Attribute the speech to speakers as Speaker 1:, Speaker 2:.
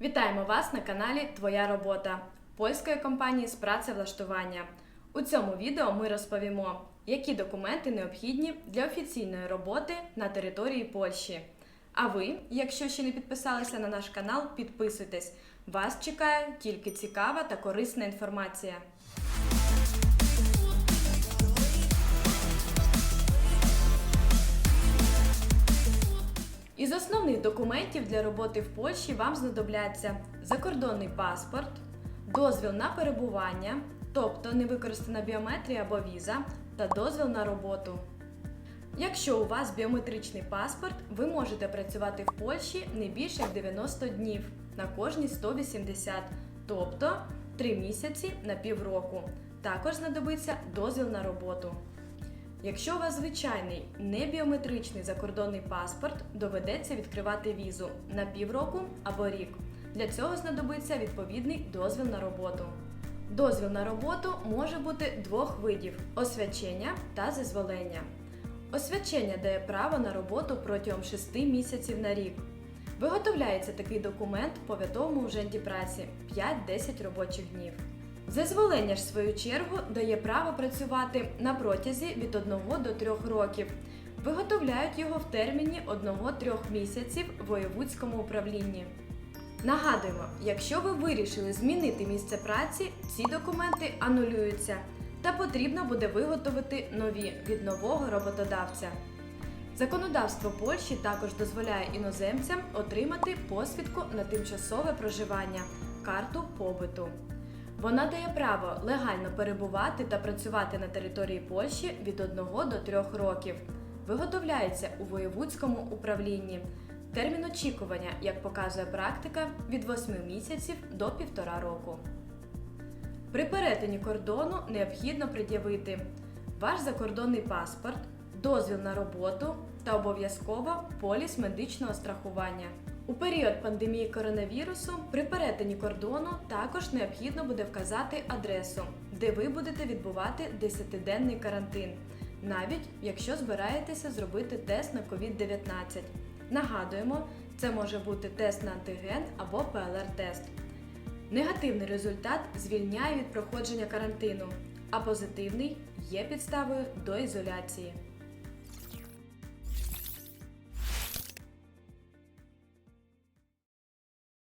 Speaker 1: Вітаємо вас на каналі Твоя робота польської компанії з працевлаштування. У цьому відео ми розповімо, які документи необхідні для офіційної роботи на території Польщі. А ви, якщо ще не підписалися на наш канал, підписуйтесь. Вас чекає тільки цікава та корисна інформація. Із основних документів для роботи в Польщі вам знадобляться закордонний паспорт, дозвіл на перебування, тобто невикористана біометрія або віза, та дозвіл на роботу. Якщо у вас біометричний паспорт, ви можете працювати в Польщі не більше як 90 днів на кожні 180, тобто 3 місяці на півроку. Також знадобиться дозвіл на роботу. Якщо у вас звичайний не біометричний закордонний паспорт, доведеться відкривати візу на півроку або рік. Для цього знадобиться відповідний дозвіл на роботу. Дозвіл на роботу може бути двох видів: освячення та зазволення. Освячення дає право на роботу протягом 6 місяців на рік. Виготовляється такий документ по повідомому уженді праці 5-10 робочих днів. Зазволення ж, в свою чергу, дає право працювати на протязі від 1 до 3 років. Виготовляють його в терміні 1-3 місяців в воєвудському управлінні. Нагадуємо, якщо ви вирішили змінити місце праці, ці документи анулюються та потрібно буде виготовити нові від нового роботодавця. Законодавство Польщі також дозволяє іноземцям отримати посвідку на тимчасове проживання карту побиту. Вона дає право легально перебувати та працювати на території Польщі від 1 до 3 років. Виготовляється у воєвудському управлінні. Термін очікування, як показує практика, від 8 місяців до 1,5 року. При перетині кордону необхідно пред'явити ваш закордонний паспорт, дозвіл на роботу та обов'язково поліс медичного страхування. У період пандемії коронавірусу при перетині кордону також необхідно буде вказати адресу, де ви будете відбувати 10-денний карантин, навіть якщо збираєтеся зробити тест на COVID-19. Нагадуємо, це може бути тест на антиген або ПЛР-тест. Негативний результат звільняє від проходження карантину, а позитивний є підставою до ізоляції.